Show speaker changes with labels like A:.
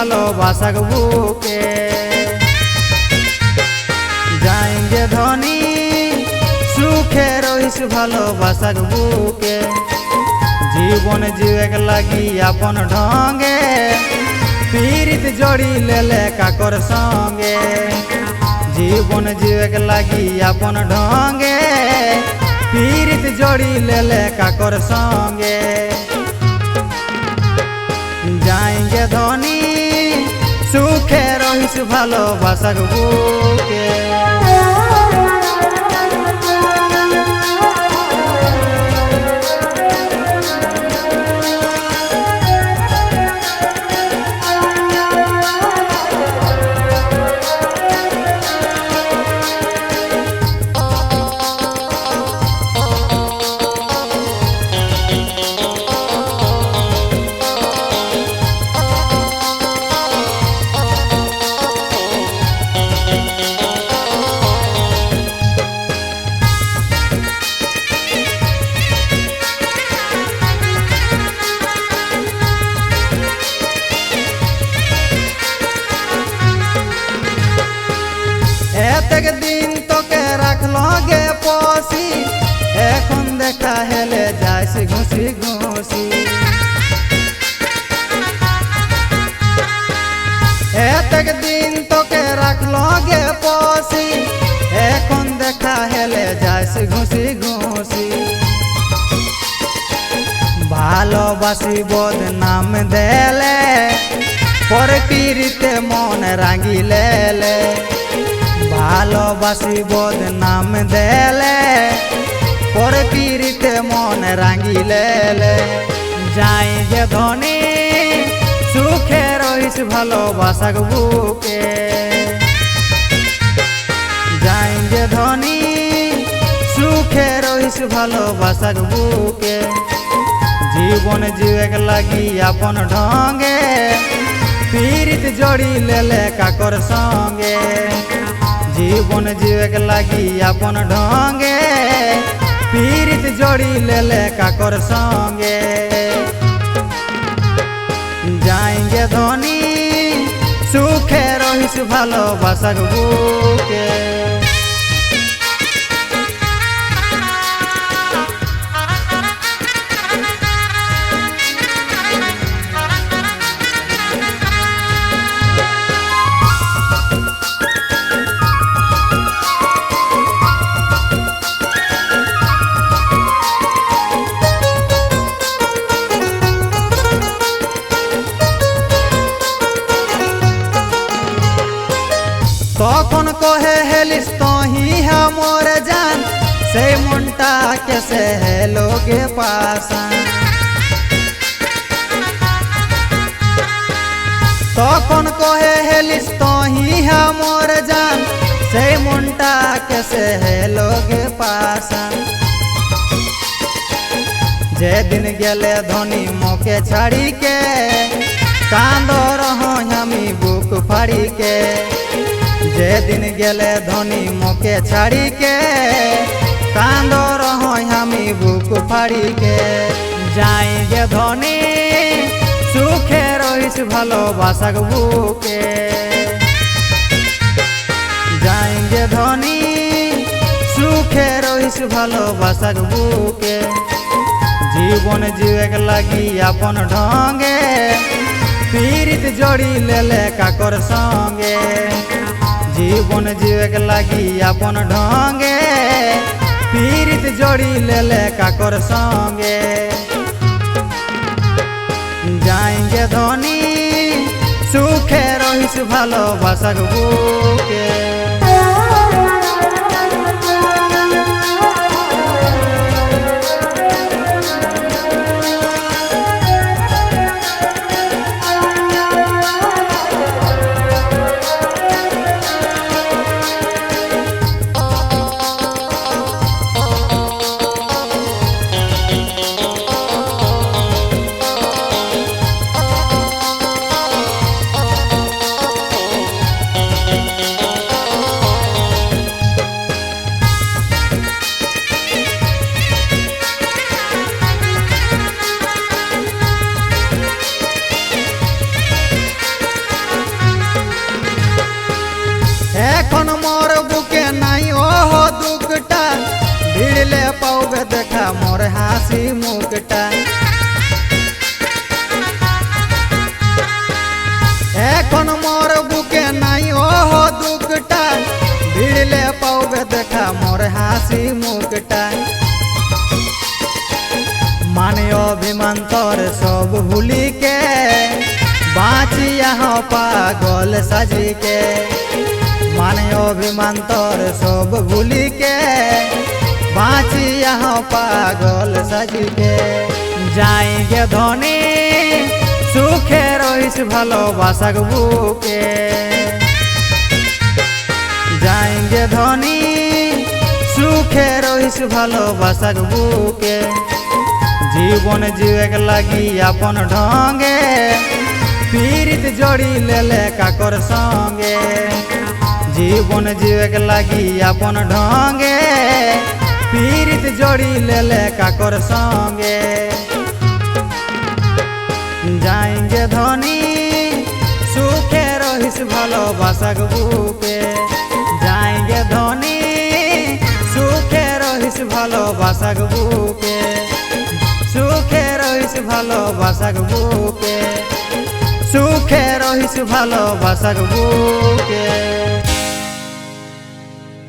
A: ভালোবাসাক বুকে। যাইঙ্গে ধনী, সুখে রহিস ভালোবাসাক বুকে। জীবন জীবেক লাগি আপন ঢঙ্গে, পীড়িত জড়ি লেলে কাকর সঙ্গে। জীবন জীবেক লাগি আপন ঢঙ্গে, পীড়িত জড়ি লেলে কাকর সঙ্গে। যাইঙ্গে ধনী সুখে রহিস ভালোবাসার বুকে। যাইস ঘুষি ঘুষি এতেক দিন তোকে রাখল গে পশি এখন দেখা হেলে যাইস ঘুষি ঘুষি ভালোবাসি বদনাম দেলে, পরে পিড়িতে মন রাঙিলেলে ভালোবাসি বদনাম দেলে, পরে পিড়িতে রাঙিলেলে। যাই যে ধনী, সুখে রহিস ভালোবাসাক বুকে। যাই যে ধনী, সুখে রহিস ভালোবাসাক বুকে। জীবন জীবেক লাগি আপন ঢঙ্গে, পীড়িত জড়ি লেলে কাকর সঙ্গে। জীবন জীবেক লাগি আপন ঢঙ্গে পীড়িত জড়ি লেলে কাকর সঙ্গে। যাইগে ধনী সুখে রহিস ভালোবাসার বুকে। कौन कहे हेलिस तो ही है मोर जान से मुंटा कैसे है लोगे पास तो कौन कहे हेलिस तो ही है मोर जान से मुंटा कैसे है लोगे पास जे दिन गेले धोनी मौके छाड़ी के कांदो रहो हमी बुक फाड़ी के যেদিন গেলে ধনী মোকে ছাড়িকে কান্দ রহ আমি বুক ফাড়িকে। যাই গে ধনী, সুখে রহিস ভালোবাসাক বুকে। যাই গে ধনী, সুখে রহিস ভালোবাসাক বুকে। জীবন জীবেক লাগি আপন ঢঙ্গে, পীড়িত জড়ি লেলে কাকর সঙ্গে। জীবন জীবেক লাগি আপন ঢঙ্গে। পীড়িত জড়ি লেলে কাকর সঙ্গে। যাইগে ধনী, সুখে রহিস ভালোবাসা বুকে। मुकटा এখন মোর বুকে নাই ওহ দুঃখটা ভিড়লে পাওবে দেখা মোর হাসি মুখটা মানে অভিমান তোর সব ভুলিকে বাঁচি আহ পাগল সাজিকে মানে অভিমান তোর সব ভুলিকে বাঁচিয়া পাগল সাজিকে যাইগে ধনী, সুখে রইস ভালোবাসাক বুকে। যাইগে ধনী, সুখে রইস ভালোবাসাক বুকে। জীবন জিওয়েক লাগি আপন ঢঙ্গে, পীড়িত জড়ি লেলে কাকর সঙ্গে। জীবন জিওয়েক লাগি আপন ঢঙ্গে পীড়িত জড়ি লেলে কাকর সঙ্গে। যাইঙ্গে ধনী, সুখে রহিস ভালোবাসাক বুকে। যাইঙ্গে ধনী, সুখে রহিস ভালোবাসাক বুকে। সুখে রহিস ভালোবাসাক বুকে। সুখে রহিস ভালোবাসাক বুকে।